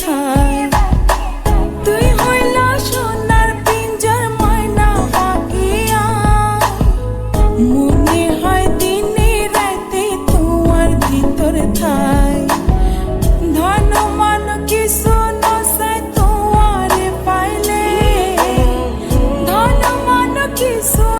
থাই তুই হইলা সোনার পিঞ্জার ময়না হাকিয়া